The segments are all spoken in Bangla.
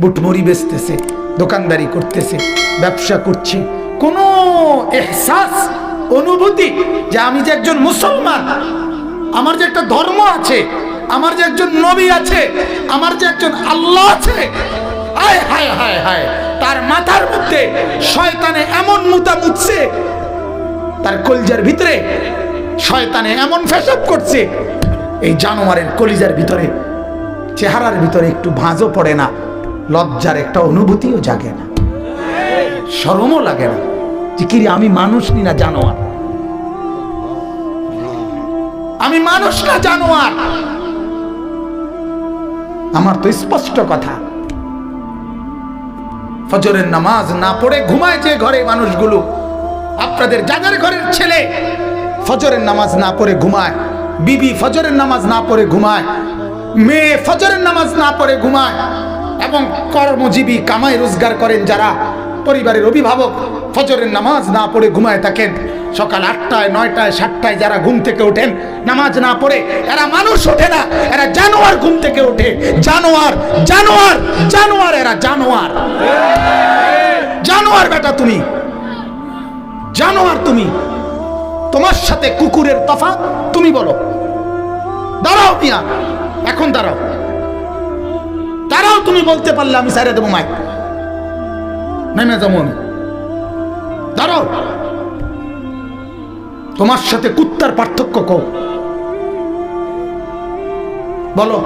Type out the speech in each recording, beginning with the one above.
বুটমুড়ি বেচতেছে, দোকানদারি করতেছে, ব্যবসা করছে। কোনো এহসাস, অনুভূতি যে আমি যে একজন মুসলমান, আমার যে একটা ধর্ম আছে, আমার যে একজন নবী আছে, আমার যে একজন আল্লাহ আছে, হায় হায় হায় হায়, তার মাথার মধ্যে শয়তানে এমন মুতা মুতছে, তার কলিজার ভিতরে শয়তানে এমন ফেসব করছে, এই জানোয়ারের কলিজার ভিতরে, চেহারার ভিতরে একটু ভাঁজও পড়ে না। লজ্জার একটা অনুভূতিও জাগে না। শরমও লাগে না। যে কিরে আমি মানুষ নি না জানোয়ার? আমি মানুষ না জানোয়ার? আমার তো স্পষ্ট কথা। ফজরের নামাজ না পড়ে ঘুমায় যে ঘরে মানুষগুলো, আপনাদের যাদের ঘরের ছেলে ফজরের নামাজ না পড়ে ঘুমায়, বিবি ফজরের নামাজ না পড়ে ঘুমায়, মেয়ে ফজরের নামাজ না পড়ে ঘুমায় এবং কর্মজীবী কামাই রোজগার করেন যারা। পরিবারের অভিভাবক ফজরের নামাজ না পড়ে ঘুমায় থাকেন। সকাল আটটায়, নয়টায়, সাতটায় যারা ঘুম থেকে ওঠেন, নামাজ না পড়ে, এরা মানুষ ওঠে না, এরা জানোয়ার ঘুম থেকে ওঠে। জানোয়ার জানোয়ার জানোয়ার, এরা জানোয়ার। জানোয়ার বেটা তুমি। জানোয়ার তুমি। তোমার সাথে কুকুরের তফাৎ তুমি বলো। দাঁড়াও মিয়া, এখন দাঁড়াও। দাঁড়াও তুমি বলতে পারলে আমি সাইরে দেবো মাইক। নেমে দাঁড়াও। তোমার সাথে কুত্তার পার্থক্য কও বলো,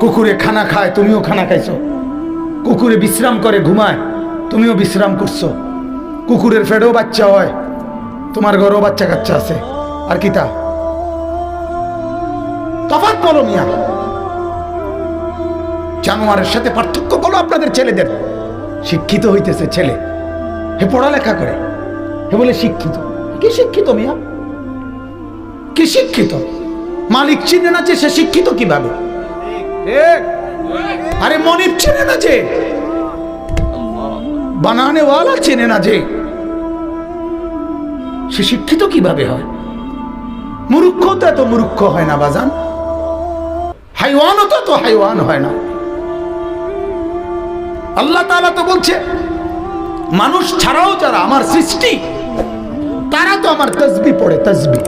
কুকুরে খানা খায়, তুমিও খানা খাইছো। কুকুরে বিশ্রাম করে, ঘুমায়, তুমিও বিশ্রাম করছ। কুকুরের ফেডেও বাচ্চা হয়, তোমার ঘরেও বাচ্চা কাচ্চা আছে। আর কি তা? তফাৎ বলো মিয়া। জানোয়ারের সাথে পার্থক্য বলো আপনাদের ছেলেদের। শিক্ষিত হইতেছে ছেলে। হে পড়ালেখা করে। হে বলে শিক্ষিত। কি শিক্ষিত মিয়া? কি শিক্ষিত? মালিক চিনে না যে সে শিক্ষিত কীভাবে? আরে মনিব চেনে না যে। বানানে ওয়ালা চেনে না যে। সে শিক্ষিত কীভাবে হয়? মূর্খ তো এত মূর্খ হয় না বাজান। হাইওয়ানও তো এত হাইওয়ান হয় না। আল্লাহ তাআলা তো বলছে মানুষ ছাড়াও যারা আমার সৃষ্টি তারা তো আমার তসবি পড়ে তসবি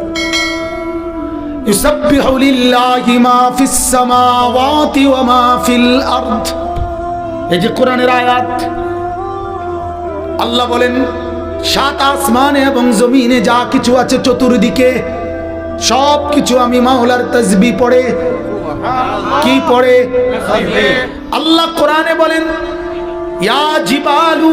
يسبح لله ما في السماوات وما في الأرض এই যে কোরআনের আয়াত আল্লাহ বলেন সাত আসমানে এবং জমিনে যা কিছু আছে চতুর্দিকে সব কিছু আমি মাওলার তসবি পড়ে কি পড়ে আল্লাহ কোরআনে বলেন ইয়া জিবালু